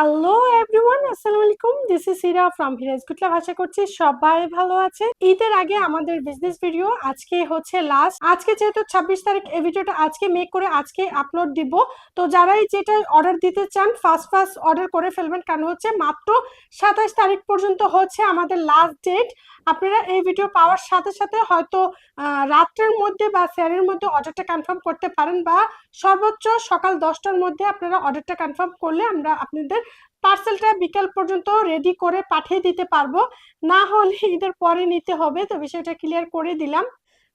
Alô, আসসালামু আলাইকুম। This is Sira from গুটলা ভাষা করছি সবাই ভালো আছে ঈদের আগে আমাদের বিজনেস ভিডিও আজকে হচ্ছে লাস্ট আজকে যেহেতু ছাব্বিশ তারিখ, এই ভিডিওটা আজকে মেক করে আজকে আপলোড দিব। তো যারাই যেটা অর্ডার দিতে চান ফার্স্ট ফার্স্ট অর্ডার করে ফেলবেন। কারণ হচ্ছে মাত্র সাতাশ তারিখ পর্যন্ত হচ্ছে আমাদের লাস্ট ডেট আপনারা এই ভিডিও পাওয়ার সাথে সাথে হয়তো রাত্রের মধ্যে বা স্যারের মধ্যে অর্ডারটা কনফার্ম করতে পারেন বা সর্বোচ্চ সকাল দশটার মধ্যে আপনারা অর্ডারটা কনফার্ম করলে আমরা আপনাদের পার্সেলটা বিকাল পর্যন্ত রেডি করে পাঠিয়ে দিতে পারব। না হলে ঈদের পরে নিতে হবে, তো বিষয়টা ক্লিয়ার করে দিলাম।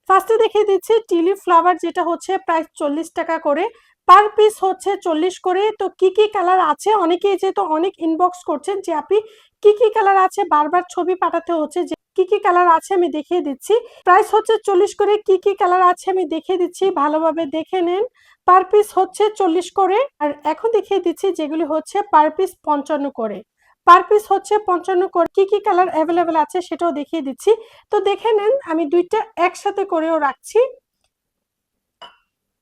ফার্স্টে দেখিয়ে দিচ্ছি টিলি ফ্লাওয়ার যেটা হচ্ছে প্রায় চল্লিশ টাকা করে। পার পিস হচ্ছে চল্লিশ করে। তো কি কি কালার আছে? অনেকেই যেহেতু অনেক ইনবক্স করছেন যে আপনি কি কি কালার আছে? বারবার ছবি পাঠাতে হচ্ছে যে কি কি কালার আছে আমি দেখিয়ে দিচ্ছি। প্রাইস হচ্ছে চল্লিশ করে। কি কি কালার আছে আমি দেখিয়ে দিচ্ছি। ভালোভাবে দেখে নেন। পার পিস হচ্ছে চল্লিশ করে, আর এখন দেখিয়ে দিচ্ছি যেগুলি হচ্ছে পার পিস পঞ্চান্ন করে। পার পিস হচ্ছে পঞ্চান্ন করে, কি কি কালার অ্যাভেলেবেল আছে সেটাও দেখিয়ে দিচ্ছি। তো দেখে নেন, আমি দুইটা একসাথে করেও রাখছি।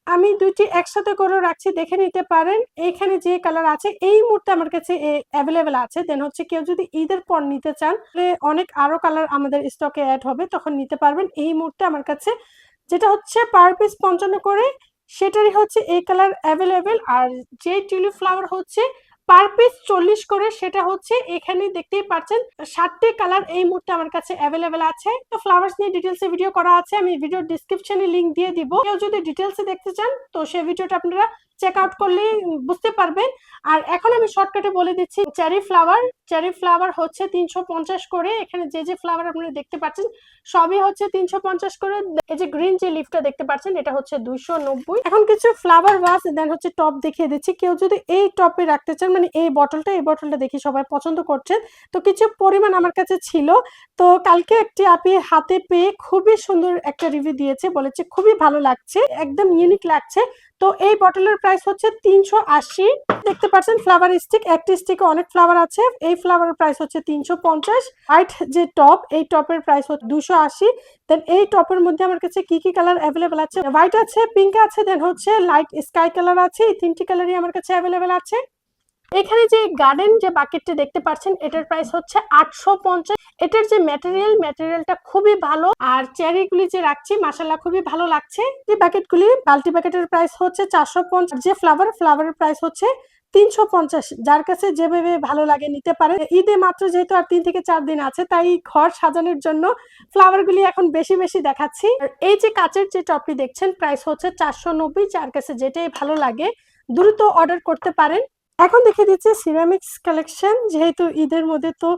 আমি দুইটি একসাথে করে রাখছি, দেখে নিতে পারেন। এইখানে যে কালার আছে, এই মুহূর্তে আমার কাছে অ্যাভেলেবেল আছে। দেন হচ্ছে কেউ যদি ঈদের পর নিতে চান অনেক আরও কালার আমাদের স্টকে অ্যাড হবে, তখন নিতে পারবেন। এই মুহূর্তে আমার কাছে যেটা হচ্ছে পার পিস পঞ্চান্ন করে সেটারই হচ্ছে এই কালার অ্যাভেলেবেল আর যে টিউলিপ ফ্লাওয়ার হচ্ছে পার পিস চল্লিশ করে, সেটা হচ্ছে এখানে দেখতেই পাচ্ছেন ষাটটি কালার এই মুহূর্তে আমার কাছে অ্যাভেলেবেল আছে। তো ফ্লাওয়ার্স নিয়ে ডিটেলসে ভিডিও করা আছে, আমি ভিডিও ডিসক্রিপশনে লিংক দিয়ে দিব। কেউ যদি ডিটেলসে দেখতে চান, তো সেই ভিডিওটা আপনারা চেক আউট করলে বুঝতে পারবেন। আর এখন আমি শর্টকাটে বলে দিচ্ছি চেরি ফ্লাওয়ার চেরি ফ্লাওয়ার হচ্ছে তিনশো পঞ্চাশ করে। এখানে যে যে ফ্লাওয়ার আপনারা দেখতে পাচ্ছেন সবই হচ্ছে তিনশো পঞ্চাশ করে। এই যে গ্রিন যে লিফটা দেখতে পাচ্ছেন, এটা হচ্ছে দুইশো নব্বই। এখন কিছু ফ্লাওয়ার ওয়াশ দেন হচ্ছে টপ দেখিয়ে দিচ্ছি। কেউ যদি এই টপে রাখতে চান মানে এই বটলটা এই বটলটা দেখি সবাই পছন্দ করছেন। তো কিছু পরিমাণ আমার কাছে ছিল। তো কালকে একটি আপি হাতে পেয়ে খুবই সুন্দর একটা রিভিউ দিয়েছে, বলেছে খুবই ভালো লাগছে, একদম ইউনিক লাগছে। তো এই বটলের প্রাইস হচ্ছে তিনশো আশি। দেখতে পাচ্ছেন ফ্লাওয়ার স্টিক একটি স্টিকে অনেক ফ্লাওয়ার আছে। এই ফ্লাওয়ারের প্রাইস হচ্ছে তিনশো পঞ্চাশ। হোয়াইট যে টপ এই টপের প্রাইস হচ্ছে দুশো আশি। দেন এই টপের মধ্যে আমার কাছে কি কি কালার অ্যাভেলেবেল আছে? হোয়াইট আছে পিঙ্ক আছে দেন হচ্ছে লাইট স্কাই কালার আছে, এই তিনটি কালারই আমার কাছে অ্যাভেলেবেল আছে। এখানে যে গার্ডেন যে বাকেটটি দেখতে পাচ্ছেন, এটার প্রাইস হচ্ছে আটশো পঞ্চাশ। এটার যে ম্যাটেরিয়াল ম্যাটেরিয়ালটা খুবই ভালো। আর চেয়ারিগুলি যে রাখছি মাসাল্লাহ খুবই ভালো লাগছে। যে বাকেটগুলি বাল্টি বাকেটের প্রাইস হচ্ছে চারশো পঞ্চাশ। যে ফ্লাওয়ার ফ্লাওয়ারের প্রাইস হচ্ছে তিনশো পঞ্চাশ। যার কাছে যেভাবে ভালো লাগে নিতে পারে ঈদে মাত্র যেহেতু আর তিন থেকে চার দিন আছে, তাই ঘর সাজানোর জন্য ফ্লাওয়ার গুলি এখন বেশি বেশি দেখাচ্ছি। এই যে কাচের যে টপটি দেখছেন প্রাইস হচ্ছে চারশো নব্বই। যার কাছে যেটাই ভালো লাগে, দ্রুত অর্ডার করতে পারেন। এখন দেখে দিচ্ছে সিরামিক্স কালেকশন যেহেতু ঈদের মধ্যে তো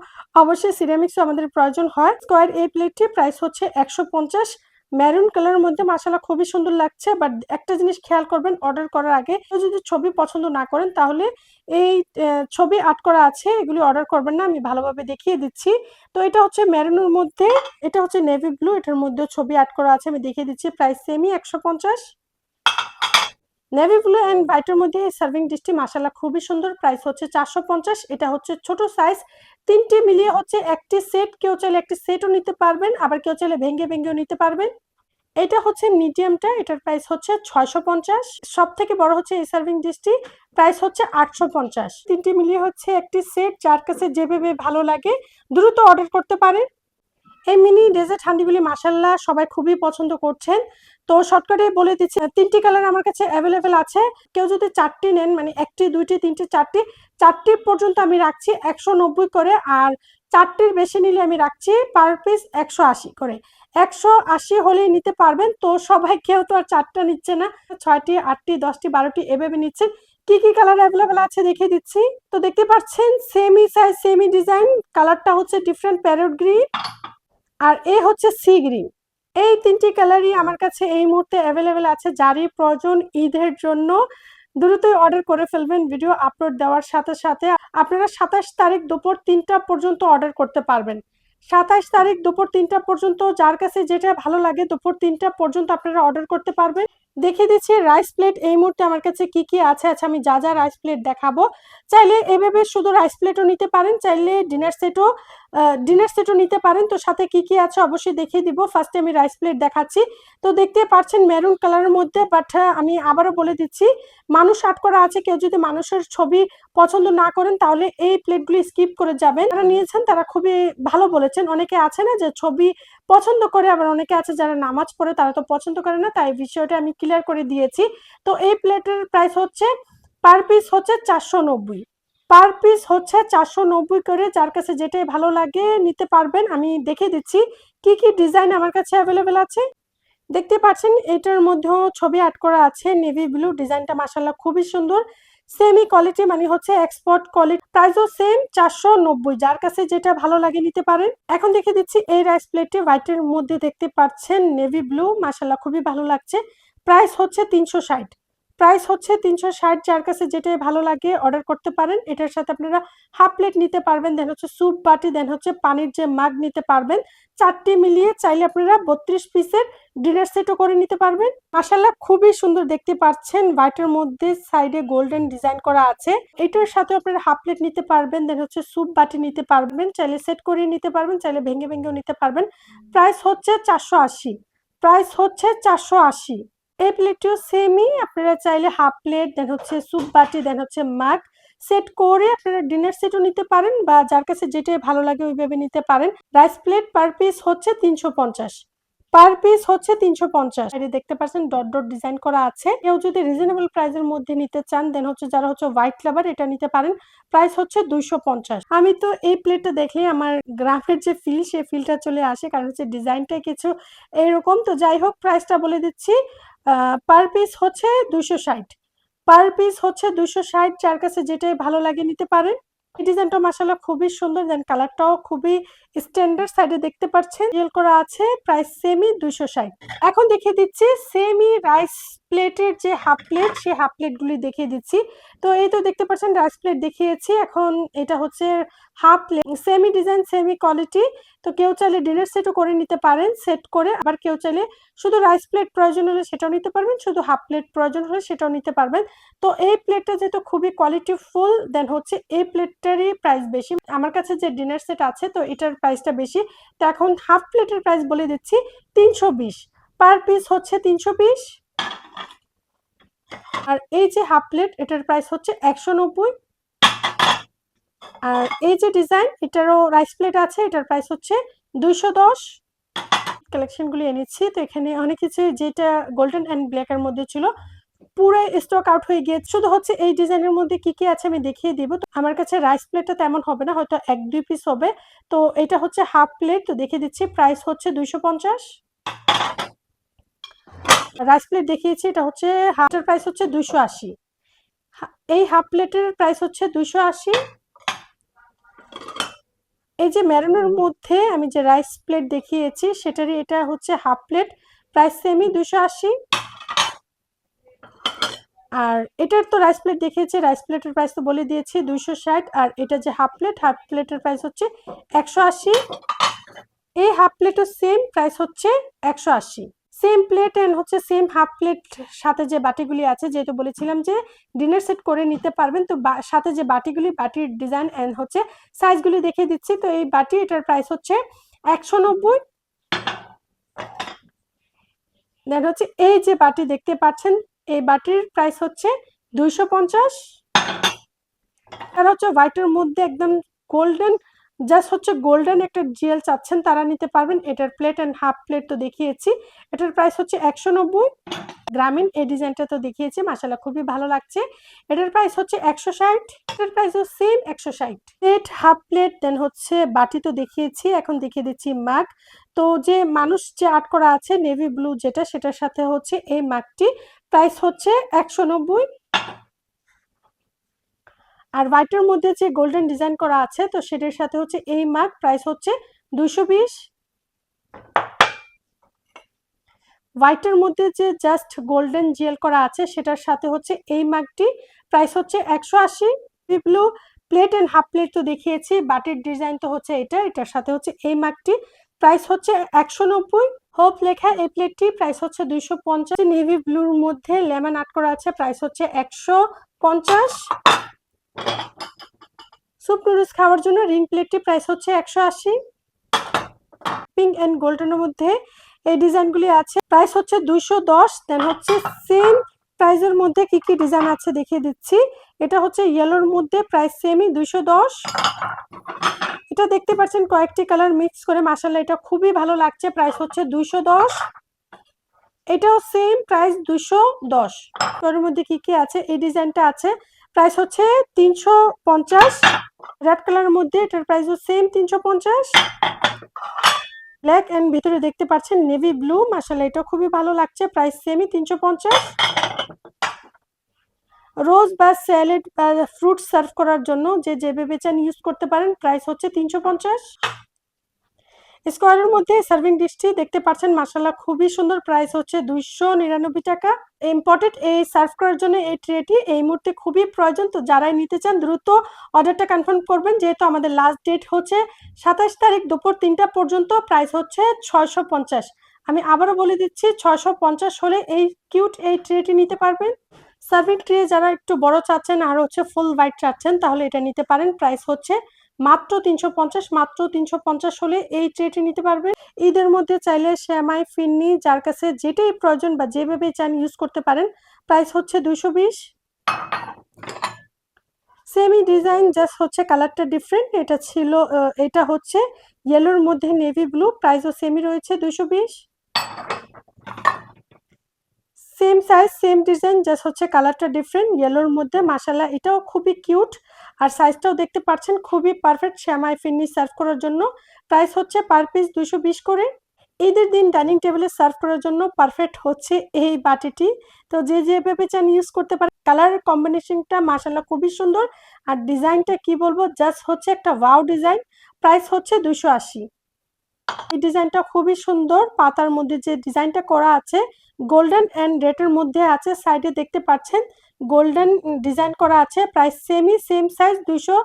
অবশ্যই সিরামিক্স আমাদের প্রয়োজন হয়। স্কোয়ার এই প্লেটটি প্রাইস হচ্ছে একশো পঞ্চাশ। মেরুন কালারের মধ্যে মাসালা খুবই সুন্দর লাগছে বাট একটা জিনিস খেয়াল করবেন অর্ডার করার আগে যদি ছবি পছন্দ না করেন, তাহলে এই ছবি আট করা আছে, এগুলি অর্ডার করবেন না, আমি ভালোভাবে দেখিয়ে দিচ্ছি। তো এটা হচ্ছে মেরুনের মধ্যে, এটা হচ্ছে নেভি ব্লু এটার মধ্যে ছবি আট করা আছে, আমি দেখিয়ে দিচ্ছি প্রাইস সেমই একশো পঞ্চাশ। নেভি ব্লু অ্যান্ড হোয়াইটের মধ্যে এই সার্ভিং ডিশটি মাসালা খুবই সুন্দর। প্রাইস হচ্ছে চারশো পঞ্চাশ, এটা হচ্ছে ছোট সাইজ। তিনটি মিলিয়ে হচ্ছে একটি সেট, কেউ চাইলে একটি সেটও নিতে পারবেন, আবার কেউ চাইলে ভেঙ্গে ভেঙ্গেও নিতে পারবেন। এটা হচ্ছে মিডিয়ামটা, এটার প্রাইস হচ্ছে ছয়শো পঞ্চাশ। সব থেকে বড় হচ্ছে এই সার্ভিং ডিশটি, প্রাইস হচ্ছে আটশো পঞ্চাশ। তিনটি মিলিয়ে হচ্ছে একটি সেট, যার কাছে যেভাবে ভালো লাগে দ্রুত অর্ডার করতে পারেন। এই মিনি ডেজার্ট হান্ডিগুলি মাসাল্লাহ সবাই খুবই পছন্দ করছেন। তো শর্টকাটে বলে দিচ্ছি, তিনটি কালার আমার কাছে অ্যাভেলেবেল আছে। কেউ যদি চারটি নেন মানে একটি, দুইটি, তিনটি, চারটি চারটি পর্যন্ত আমি রাখছি একশো নব্বই করে আর চারটির বেশি নিলে আমি রাখছি পার পিস একশো আশি করে। একশো আশি হলেই নিতে পারবেন। তো সবাই কেউ তো আর চারটা নিচ্ছে না। ছয়টি, আটটি, দশটি, বারোটি এভাবে নিচ্ছেন। কি কি কালার অ্যাভেলেবেল আছে দেখিয়ে দিচ্ছি। তো দেখতে পাচ্ছেন সেমি সাইজ সেমি ডিজাইন কালারটা হচ্ছে ডিফারেন্ট প্যারোট গ্রিন আর এ হচ্ছে সি গ্রিন। এই তিনটি কালারই আমার কাছে এই মুহূর্তে অ্যাভেলেবেল আছে, যারই প্রয়োজন ঈদের জন্য। দ্রুতই অর্ডার করে ফেলবেন ভিডিও আপলোড দেওয়ার সাথে সাথে। আপনারা সাতাশ তারিখ দুপুর তিনটা পর্যন্ত অর্ডার করতে পারবেন। সাতাশ তারিখ দুপুর তিনটা পর্যন্ত, যার কাছে যেটা ভালো লাগে, দুপুর তিনটা পর্যন্ত আপনারা অর্ডার করতে পারবেন। দেখিয়ে দিচ্ছি রাইস প্লেট এই মুহূর্তে আমার কাছে কি কি আছে? আচ্ছা আমি যা যা রাইস প্লেট দেখাবো। চাইলে এভাবে শুধু রাইস প্লেটও নিতে পারেন, চাইলে ডিনার সেটও ডিনার সেটও নিতে পারেন। তো সাথে কি কি আছে অবশ্যই দেখিয়ে দিব। ফার্স্টে আমি রাইস প্লেট দেখাচ্ছি। তো দেখতে পাচ্ছেন মেরুন কালারের মধ্যে বাট আমি আবারও বলে দিচ্ছি, মানুষ আট করা আছে। কেউ যদি মানুষের ছবি পছন্দ না করেন, তাহলে এই প্লেটগুলি স্কিপ করে যাবেন। যারা নিয়েছেন, তারা খুবই ভালো বলেছেন। অনেকে আছে না যে ছবি পছন্দ করে, আবার অনেকে আছে যারা নামাজ পড়ে, তারা তো পছন্দ করে না। তাই বিষয়টা আমি ক্লিয়ার করে দিয়েছি। তো এই প্লেটের প্রাইস হচ্ছে পার পিস হচ্ছে চারশো নব্বই। পার পিস হচ্ছে চারশো নব্বই করে যার কাছে যেটাই ভালো লাগে নিতে পারবেন। আমি দেখে দিচ্ছি কি কি ডিজাইন আমার কাছে অ্যাভেলেবেল আছে। দেখতে পাচ্ছেন, এটার মধ্যেও ছবি আট করা আছে নেভি ব্লু ডিজাইনটা মাসাল্লাহ খুবই সুন্দর। সেমি কোয়ালিটি মানে হচ্ছে এক্সপোর্ট কোয়ালিটি প্রাইসও সেম চারশো নব্বই। যার কাছে যেটা ভালো লাগে নিতে পারেন। এখন দেখে দিচ্ছি এই রাইস প্লেটটি হোয়াইটের মধ্যে দেখতে পাচ্ছেন নেভি ব্লু মাসাল্লাহ খুবই ভালো লাগছে। প্রাইস হচ্ছে তিনশো ষাট। প্রাইস হচ্ছে তিনশো ষাট, যার কাছে যেটাই ভালো লাগে অর্ডার করতে পারেন। এটার সাথে আপনারা হাফ প্লেট নিতে পারবেন, দেন হচ্ছে স্যুপ বাটি, দেন হচ্ছে পানির যে মাগ নিতে পারবেন। চারটি মিলিয়ে চাইলে আপনারা বত্রিশ পিসের ডিনার সেটও করে নিতে পারবেন। মাসাল্লাহ খুবই সুন্দর দেখতে পাচ্ছেন। হোয়াইটের মধ্যে সাইডে গোল্ডেন ডিজাইন করা আছে। এটার সাথে আপনারা হাফ প্লেট নিতে পারবেন, দেন হচ্ছে স্যুপ বাটি নিতে পারবেন। চাইলে সেট করে নিতে পারবেন, চাইলে ভেঙে ভেঙেও নিতে পারবেন। প্রাইস হচ্ছে চারশো আশি। প্রাইস হচ্ছে চারশো আশি। এই প্লেটটিও সেমই আপনারা চাইলে হাফ প্লেট দেন হচ্ছে স্যুপ বাটি দেন হচ্ছে মাগ সেট করে আপনারা ডিনার সেটও নিতে পারেন বা যার কাছে যেটাই ভালো লাগে ওইভাবে নিতে পারেন। রাইস প্লেট পার পিস হচ্ছে তিনশো পঞ্চাশ। পার পিস হচ্ছে তিনশো পঞ্চাশ। দেখতে পাচ্ছেন, ডট ডট ডিজাইন করা আছে। কেউ যদি রিজনেবল প্রাইসের মধ্যে নিতে চান দেন হচ্ছে যারা হচ্ছে হোয়াইট ফ্লেভার এটা নিতে পারেন। প্রাইস হচ্ছে দুইশো পঞ্চাশ। আমি তো এই প্লেটটা দেখলে আমার গ্রাফের যে ফিল সেই ফিলটা চলে আসে, কারণ হচ্ছে ডিজাইনটা কিছু এরকম। তো যাই হোক প্রাইসটা বলে দিচ্ছি পার পিস হচ্ছে দুশো ষাট। পার পিস হচ্ছে দুশো ষাট, যার কাছে যেটাই ভালো লাগে নিতে পারেন। এই ডিজাইনটা মাসাল্লাহ খুবই সুন্দর দেন কালারটাও খুবই স্ট্যান্ডার্ড সাইডে দেখতে পাচ্ছেন। রিয়েল করা আছে প্রাইস সেমি দুইশো ষাট। এখন দেখিয়ে দিচ্ছি সেমি রাইস প্লেটের যে হাফ প্লেট সেই হাফ প্লেটগুলি দেখিয়ে দিচ্ছি। তো এই তো দেখতে পাচ্ছেন রাইস প্লেট দেখিয়েছি। এখন এটা হচ্ছে half semi design semi quality তো কেউ চাইলে ডিনার সেটও করে নিতে পারেন সেট করে আবার কেউ চাইলে শুধু রাইস প্লেট প্রয়োজন হলে সেটাও নিতে পারবেন, শুধু হাফ প্লেট প্রয়োজন হলে সেটাও নিতে পারবেন। তো এই প্লেটটা যেহেতু খুবই কোয়ালিটি ফুল দেন হচ্ছে এই প্লেটটারই প্রাইস বেশি। আমার কাছে যে ডিনার সেট আছে, তো এটার প্রাইসটা বেশি। তো এখন হাফ প্লেটের প্রাইস বলে দিচ্ছি, তিনশো বিশ। পার পিস হচ্ছে তিনশো বিশ। আর এই যে হাফ প্লেট এটার প্রাইস হচ্ছে একশো নব্বই। আর এই যে ডিজাইন এটারও রাইস প্লেট আছে, এটার প্রাইস হচ্ছে দুইশো দশ। কালেকশনগুলি এনেছি, তো এখানে অনেক কিছু যেটা গোল্ডেন অ্যান্ড ব্ল্যাকের মধ্যে ছিল, পুরো স্টক আউট হয়ে গিয়ে শুধু হচ্ছে এই ডিজাইনের মধ্যে কি কি আছে আমি দেখিয়ে দিব। তো আমার কাছে রাইস প্লেটটা তেমন হবে না, হয়তো এক, দুই পিস হবে। তো এটা হচ্ছে হাফ প্লেট তো দেখিয়ে দিচ্ছি প্রাইস হচ্ছে দুইশো পঞ্চাশ। রাইস প্লেট দেখিয়েছি, এটা হচ্ছে হাফের প্রাইস হচ্ছে দুইশো আশি। এই হাফ প্লেটের প্রাইস হচ্ছে দুইশো আশি। এই যে ম্যারনের মধ্যে আমি যে রাইস প্লেট দেখিয়েছি সেটারই এটা হচ্ছে হাফ প্লেট প্রাইস সেমি দুশো আশি। আর এটার তো রাইস প্লেট দেখিয়েছি রাইস প্লেটের প্রাইস তো বলে দিয়েছি দুইশো ষাট আর এটা যে হাফ প্লেট হাফ প্লেটের প্রাইস হচ্ছে একশো আশি। এই হাফ প্লেটও সেম প্রাইস হচ্ছে একশো আশি। সেম প্লেট এন্ড হচ্ছে সেম হাফ প্লেট সাথে যে বাটিগুলি আছে, যেহেতু বলেছিলাম যে ডিনার সেট করে নিতে পারবেন, তো সাথে যে বাটিগুলি, বাটির ডিজাইন অ্যান্ড হচ্ছে সাইজগুলি দেখিয়ে দিচ্ছি, তো এই বাটি এটার প্রাইস হচ্ছে একশো নব্বই। দেন হচ্ছে এই যে বাটি দেখতে পাচ্ছেন, এই বাটির প্রাইস হচ্ছে দুইশো পঞ্চাশ। আর হচ্ছে হোয়াইটের মধ্যে একদম গোল্ডেন জাস্ট হচ্ছে গোল্ডেন একটা জিএল চাচ্ছেন, তারা নিতে পারবেন। এটার প্লেট অ্যান্ড হাফ প্লেট তো দেখিয়েছি। এটার প্রাইস হচ্ছে একশো নব্বই। গ্রামীণ এই ডিজাইনটা তো দেখিয়েছি মাসালা খুবই ভালো লাগছে। এটার প্রাইস হচ্ছে একশো ষাট। এটার প্রাইসও সেম একশো ষাট। প্লেট হাফ প্লেট দেন হচ্ছে বাটি তো দেখিয়েছি, এখন দেখিয়ে দিচ্ছি মাগ তো যে মানুষ যে আর্ট করা আছে নেভি ব্লু যেটা, সেটার সাথে হচ্ছে এই মাগটি প্রাইস হচ্ছে একশো নব্বই। আর হোয়াইটের মধ্যে যে গোল্ডেন ডিজাইন করা আছে, তো সেটার সাথে হচ্ছে এই মাগ প্রাইস হচ্ছে দুইশো বিশ। হোয়াইটের মধ্যে যে জাস্ট গোল্ডেন জেল করা আছে, সেটার সাথে হচ্ছে এই মাগটি প্রাইস হচ্ছে একশো আশি। Blue plate and half plate তো দেখিয়েছি বাটির ডিজাইন তো হচ্ছে এটা, এটার সাথে হচ্ছে এই মাগটি প্রাইস হচ্ছে একশো নব্বই। হোপ লেখা, এই প্লেটটি প্রাইস হচ্ছে দুইশো পঞ্চাশ। নেভি ব্লুর মধ্যে লেমন আট করা আছে প্রাইস হচ্ছে একশো পঞ্চাশ। স্যুপ নুডলস খাওয়ার জন্য রিং প্লেটটি প্রাইস হচ্ছে একশো আশি। পিঙ্ক অ্যান্ড গোল্ডেনের মধ্যে এই ডিজাইনগুলি আছে। প্রাইস হচ্ছে দুইশো দশ দেন হচ্ছে সেম প্রাইসের মধ্যে কি কি ডিজাইন আছে দেখিয়ে দিচ্ছি। এটা হচ্ছে ইয়েলোর মধ্যে প্রাইস সেমই দুইশো দশ। এটা দেখতে পাচ্ছেন কয়েকটি কালার মিক্স করে মাসাল্লাহ এটা খুবই ভালো লাগছে। প্রাইস হচ্ছে দুইশো দশ। এটাও সেম প্রাইস দশ। তোর মধ্যে কি কি আছে? এই ডিজাইনটা আছে। প্রাইস হচ্ছে তিনশো পঞ্চাশ। রেড কালারের মধ্যে এটার প্রাইসও সেম তিনশো পঞ্চাশ। ব্ল্যাক অ্যান্ড ভিতরে দেখতে পাচ্ছেন নেভি ব্লু মাসাল্লাহ এটা খুবই ভালো লাগছে প্রাইস সেমই তিনশো পঞ্চাশ। রোজ বা স্যালেড বা ফ্রুট সার্ভ করার জন্য যে যে ভেবে চান ইউজ করতে পারেন প্রাইস হচ্ছে তিনশো পঞ্চাশ। স্কোয়ারের মধ্যে সার্ভিং ডিশটি দেখতে পাচ্ছেন মাসাল্লাহ খুবই সুন্দর প্রাইস হচ্ছে দুইশো নিরানব্বই টাকা। ইম্পর্টেন্ট এই সার্ভ করার জন্য এই ট্রেটি এই মুহূর্তে খুবই প্রয়োজন। তো যারাই নিতে চান, দ্রুত অর্ডারটা কনফার্ম করবেন। যেহেতু আমাদের লাস্ট ডেট হচ্ছে সাতাশ তারিখ দুপুর তিনটা পর্যন্ত প্রাইস হচ্ছে ছয়শো পঞ্চাশ। আমি আবারও বলে দিচ্ছি, ছয়শো পঞ্চাশ হলে এই কিউট এই ট্রেটি নিতে পারবেন। সার্ভিং ট্রে যারা একটু বড় চাচ্ছেন আর হচ্ছে ফুল হোয়াইট চাচ্ছেন, তাহলে এটা নিতে পারেন। প্রাইস হচ্ছে মাত্র তিনশো পঞ্চাশ, মাত্র তিনশো পঞ্চাশ হলে এই ট্রেটি নিতে পারবেন ঈদের মধ্যে চাইলে শ্যামাই ফিন্নি, যার কাছে যেটাই প্রয়োজন বা যেভাবে চান ইউজ করতে পারেন প্রাইস হচ্ছে দুইশো বিশ। সেমি ডিজাইন জাস্ট হচ্ছে কালারটা ডিফারেন্ট এটা ছিল এটা হচ্ছে ইয়েলোর মধ্যে নেভি ব্লু প্রাইসও সেমি রয়েছে দুইশো বিশ। Same size same design just হচ্ছে কালারটা ডিফারেন্ট ইয়েলোর মধ্যে মাসালা এটাও খুবই কিউট আর সাইজটাও দেখতে পাচ্ছেন, খুবই পারফেক্ট শ্যামাই ফিন্নি সার্ভ করার জন্য প্রাইস হচ্ছে পার পিস দুশো করে। ঈদের দিন ডাইনিং টেবিলে সার্ভ করার জন্য পারফেক্ট হচ্ছে এই বাটিটি। তো যে যেভাবে চান ইউজ করতে পারে কালার কম্বিনেশনটা মাসাল্লাহ খুবই সুন্দর, আর ডিজাইনটা কি বলব জাস্ট হচ্ছে একটা ওয়াও ডিজাইন প্রাইস হচ্ছে দুশো আশি। এই ডিজাইনটা খুবই সুন্দর। পাতার মধ্যে যে ডিজাইনটা করা আছে, গোল্ডেন অ্যান্ড রেডের মধ্যে আছে, সাইডে দেখতে পাচ্ছেন, গোল্ডেন ডিজাইন করা আছে, প্রাইস সেমই সেম সাইজ দুশো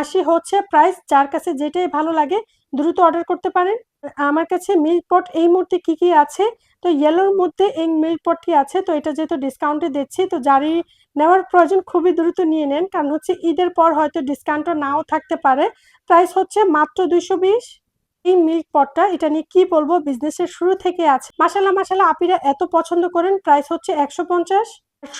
আশি হচ্ছে প্রাইস যার কাছে যেটাই ভালো লাগে, দ্রুত অর্ডার করতে পারেন। আমার কাছে মিল্ক পট এই মুহূর্তে কি কি আছে? তো ইয়েলোর মধ্যে এই মিল্ক পটটি আছে, তো এটা যেহেতু ডিসকাউন্টে দিচ্ছি, তো যারই নেওয়ার প্রয়োজন খুবই দ্রুত নিয়ে নেন, কারণ হচ্ছে ঈদের পর হয়তো ডিসকাউন্টও নাও থাকতে পারে। প্রাইস হচ্ছে মাত্র দুইশো বিশ। এই মিল্ক পটটা এটা নিয়ে কি বলব? বিজনেসের শুরু থেকে আছে। মাসালা মাসালা আপিরা এত পছন্দ করেন প্রাইস হচ্ছে একশো পঞ্চাশ।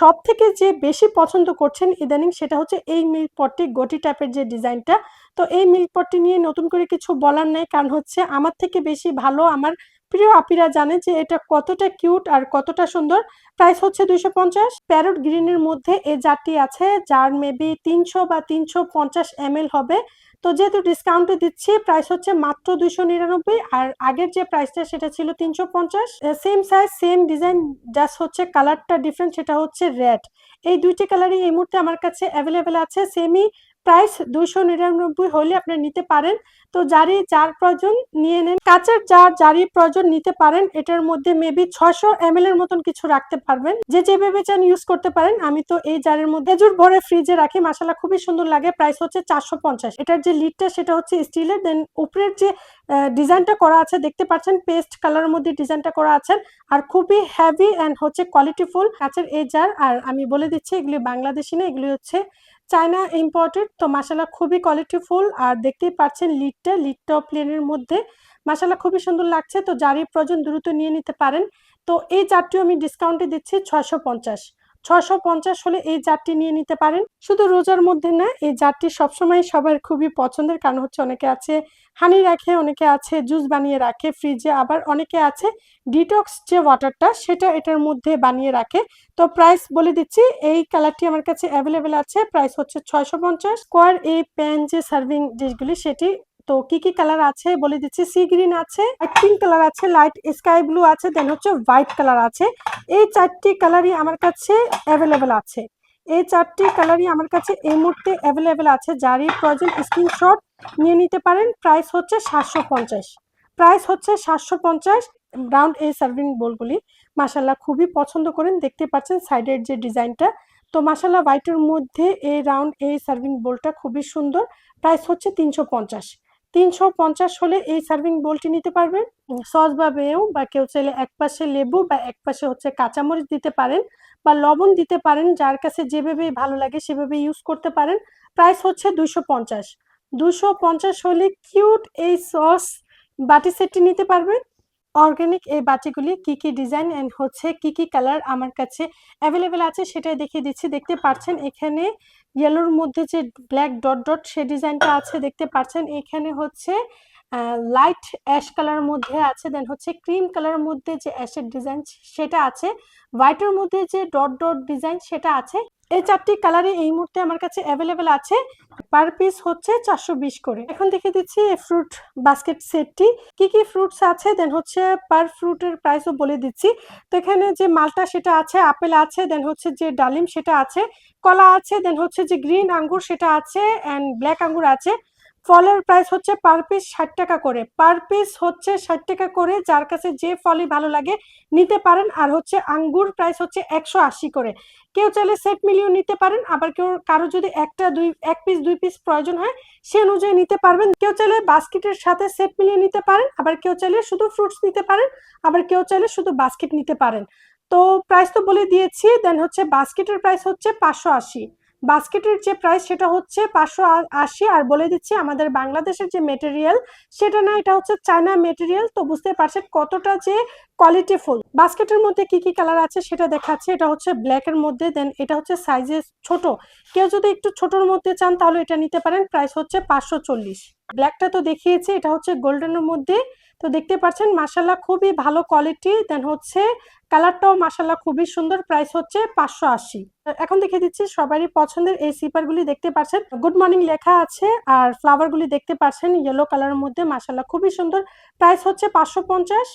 সব থেকে যে বেশি পছন্দ করছেন ইদানিং সেটা হচ্ছে এই মিল্ক পটটি গটি টাইপের যে ডিজাইনটা। তো এই মিল্ক পটটি নিয়ে নতুন করে কিছু বলার নেই, কারণ হচ্ছে আমার থেকে বেশি ভালো আমার প্রিয় আপিরা জানে যে এটা কতটা কিউট আর কতটা সুন্দর। প্রাইস হচ্ছে দুইশো পঞ্চাশ। প্যারট গ্রিনের মধ্যে এই জারটি আছে, যার মেবি তিনশো বা তিনশো পঞ্চাশ এম হবে। তো যেহেতু ডিসকাউন্টে দিচ্ছি প্রাইস হচ্ছে মাত্র দুইশো নিরানব্বই আর আগের যে প্রাইসটা সেটা ছিল তিনশো পঞ্চাশ। Same size same design just হচ্ছে কালারটা ডিফারেন্ট সেটা হচ্ছে রেড এই দুইটি কালারই এই মুহূর্তে আমার কাছে অ্যাভেলেবেল আছে সেমই প্রাইস দুইশো নিরানব্বই হলে আপনি নিতে পারেন। তো যারই যার প্রয়োজন নিয়ে নেন। কাঁচের জার জারি প্রয়োজন নিতে পারেন। এটার মধ্যে মেবি ছশো এম এর মতন কিছু রাখতে পারবেন। যে যেভাবে চান ইউজ করতে পারেন, আমি তো এই জারের মধ্যে খেজুর ভরে ফ্রিজে রাখি। মাসালা খুবই সুন্দর লাগে। প্রাইস হচ্ছে চারশো পঞ্চাশ। এটার যে লিডটা সেটা হচ্ছে স্টিলের দেন উপরের যে ডিজাইনটা করা আছে, দেখতে পাচ্ছেন পেস্ট কালারের মধ্যে ডিজাইনটা করা আছে। আর খুবই হ্যাভি অ্যান্ড হচ্ছে কোয়ালিটিফুল কাঁচের এই জার। আর আমি বলে দিচ্ছি, এগুলি বাংলাদেশি না, এগুলি হচ্ছে চায়না ইম্পোর্টেড তো মাসালা খুবই কোয়ালিটিফুল আর দেখতেই পাচ্ছেন লিডটা লিডটা প্লেনের মধ্যে। মাসালা খুবই সুন্দর লাগছে, তো যারই প্রয়োজন দ্রুত নিয়ে নিতে পারেন। তো এই চারটিও আমি ডিসকাউন্টে দিচ্ছি ছয়শো পঞ্চাশ। ছশো পঞ্চাশ হলে এই জারটি নিয়ে নিতে পারেন। শুধু রোজার মধ্যে না, এই জারটি সবসময় সবার খুবই পছন্দের। কারণ হচ্ছে অনেকে আছে হানি রাখে, অনেকে আছে জুস বানিয়ে রাখে, ফ্রিজে আবার অনেকে আছে ডিটক্স যে ওয়াটারটা সেটা এটার মধ্যে বানিয়ে রাখে। তো প্রাইস বলে দিচ্ছি, এই কালারটি আমার কাছে অ্যাভেলেবেল আছে। প্রাইস হচ্ছে ছয়শো পঞ্চাশ। স্কোয়ার এই প্যান যে সার্ভিং ডিশগুলি সেটি তো কি কি কালার আছে? বলে দিচ্ছি, সি গ্রিন আছে পিঙ্ক কালার আছে, লাইট, স্কাই ব্লু আছে, দেন হচ্ছে হোয়াইট কালার আছে। এই চারটি কালারই আমার কাছে অ্যাভেলেবেল আছে। এই চারটি কালারই আমার কাছে এই মুহূর্তে অ্যাভেলেবেল আছে। যারই প্রয়োজন স্ক্রিনশট নিয়ে নিতে পারেন। প্রাইস হচ্ছে সাতশো পঞ্চাশ। প্রাইস হচ্ছে সাতশো পঞ্চাশ রাউন্ড এই সার্ভিং বোলগুলি। মাসাল্লাহ খুবই পছন্দ করেন। দেখতে পাচ্ছেন সাইডের যে ডিজাইনটা। তো মাসাল্লাহ হোয়াইটের মধ্যে এই রাউন্ড এই সার্ভিং বোলটা খুবই সুন্দর। প্রাইস হচ্ছে তিনশো পঞ্চাশ। তিনশো পঞ্চাশ হলে এই সার্ভিং বোলটি নিতে পারবেন। সস বা মেয়েও বা কেউ চাইলে এক পাশে লেবু বা এক পাশে হচ্ছে কাঁচামরিচ দিতে পারেন বা লবণ দিতে পারেন, যার কাছে যেভাবে ভালো লাগে সেভাবে ইউজ করতে পারেন। প্রাইস হচ্ছে দুশো পঞ্চাশ। দুশো পঞ্চাশ হলে কিউট এই সস বাটি সেটটি নিতে পারবেন। অর্গানিক এই বাটিগুলি কি কি ডিজাইন অ্যান্ড হচ্ছে কি কি কালার আমার কাছে অ্যাভেলেবেল আছে সেটাই দেখিয়ে দিচ্ছি। দেখতে পাচ্ছেন এখানে ইয়েলোর মধ্যে যে ব্ল্যাক ডট ডট সে ডিজাইনটা আছে, দেখতে পাচ্ছেন এখানে হচ্ছে লাইট অ্যাশ কালারের মধ্যে আছে দেন হচ্ছে ক্রিম কালারের মধ্যে যে অ্যাশের ডিজাইন সেটা আছে হোয়াইটের মধ্যে যে ডট ডট ডিজাইন সেটা আছে। এই চারটি কালারে এই মুহূর্তে আমার কাছে অ্যাভেলেবেল আছে। পার পিস হচ্ছে চারশো বিশ করে। এখন দেখে দিচ্ছি ফ্রুট বাস্কেট সেটটি কি কি ফ্রুটস আছে? দেন হচ্ছে পার ফ্রুটের প্রাইসও বলে দিচ্ছি। তো এখানে যে মালটা সেটা আছে, আপেল আছে দেন হচ্ছে যে ডালিম সেটা আছে, কলা আছে দেন হচ্ছে যে গ্রিন আঙ্গুর সেটা আছে অ্যান্ড ব্ল্যাক আঙ্গুর আছে। ফলের প্রাইস হচ্ছে পার পিস ষাট টাকা করে। পার পিস হচ্ছে ষাট টাকা করে, যার কাছে যে ফলই ভালো লাগে নিতে পারেন। আর হচ্ছে আঙ্গুর প্রাইস হচ্ছে একশো আশি করে। কেউ চাইলে সেট মিলিয়েও নিতে পারেন, আবার কেউ কারও যদি একটা দুই, এক পিস দুই পিস প্রয়োজন হয়, সে অনুযায়ী নিতে পারবেন। কেউ চাইলে বাস্কেটের সাথে সেট মিলিয়ে নিতে পারেন, আবার কেউ চাইলে শুধু ফ্রুটস নিতে পারেন, আবার কেউ চাইলে শুধু বাস্কেট নিতে পারেন। তো প্রাইস তো বলে দিয়েছি দেন হচ্ছে বাস্কেটের প্রাইস হচ্ছে পাঁচশো আশি। বাস্কেটের যে প্রাইস সেটা হচ্ছে পাঁচশো আশি, আর বলে দিচ্ছি আমাদের বাংলাদেশের যে মেটেরিয়াল সেটা না, এটা হচ্ছে চায়না মেটেরিয়াল তো বুঝতে পারছেন কতটা যে কোয়ালিটি ফুল বাস্কেটের মধ্যে কি কি কালার আছে সেটা দেখাচ্ছে, এটা হচ্ছে ব্ল্যাকের মধ্যে দেন এটা হচ্ছে সাইজে ছোট। কেউ যদি একটু ছোটর মধ্যে চান, তাহলে এটা নিতে পারেন প্রাইস হচ্ছে পাঁচশো চল্লিশ। ব্ল্যাকটা তো দেখিয়েছি, এটা হচ্ছে গোল্ডেনের মধ্যে, তো দেখতে পাচ্ছেন মাসাল্লাহ খুবই ভালো কোয়ালিটি দেন হচ্ছে কালারটাও মাসাল্লাহ খুবই সুন্দর। প্রাইস হচ্ছে পাঁচশো আশি। এখন দেখে দিচ্ছি সবারই পছন্দের এই স্লিপারগুলি দেখতে পাচ্ছেন। গুড মর্নিং লেখা আছে আর ফ্লাওয়ারগুলি দেখতে পাচ্ছেন ইয়েলো কালারের মধ্যে মাসাল্লাহ খুবই সুন্দর। প্রাইস হচ্ছে পাঁচশো পঞ্চাশ।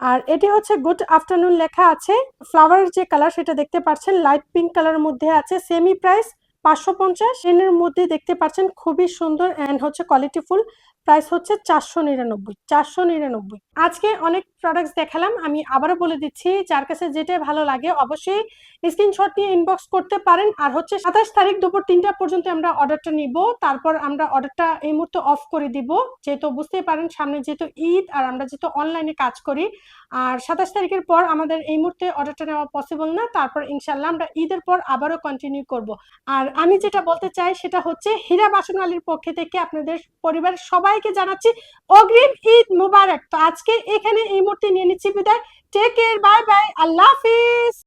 আর এটি হচ্ছে গুড আফটারনুন লেখা আছে। ফ্লাওয়ারের যে কালার সেটা দেখতে পাচ্ছেন, লাইট পিঙ্ক কালারের মধ্যে আছে, সেমি প্রাইস পাঁচশো পঞ্চাশ। এর মধ্যে দেখতে পাচ্ছেন খুবই সুন্দর অ্যান্ড হচ্ছে কোয়ালিটিফুল প্রাইস হচ্ছে চারশো নিরানব্বই চারশো নিরানব্বই। আজকে অনেক প্রোডাক্টস দেখালাম। আমি আবারও বলে দিচ্ছি, যার কাছে যেটা ভালো লাগে অবশ্যই স্ক্রিনশট নিয়ে ইনবক্স করতে পারেন। আর হচ্ছে সাতাশ তারিখ দুপুর তিনটা পর্যন্ত আমরা অর্ডারটা নিব। তারপর আমরা অর্ডারটা এই মুহূর্তে অফ করে দিব। যেহেতু বুঝতেই পারেন, সামনে যেহেতু ঈদ আর আমরা যেহেতু অনলাইনে কাজ করি, আর সাতাশ তারিখের পর আমাদের এই মুহূর্তে অর্ডারটা নেওয়া পসিবল না। তারপর ইনশাল্লাহ আমরা ঈদের পর আবারও কন্টিনিউ করব। আর আমি যেটা বলতে চাই, সেটা হচ্ছে হীরা বাসন আলীর পক্ষে থেকে আপনাদের পরিবারের সবাইকে জানাচ্ছি অগ্রিম ঈদ মুবারক। তো আজকে এখানে এই মুহূর্তে নিয়ে নিচ্ছি বিদায়। টেক কেয়ার বাই বাই আল্লাহ হাফিজ।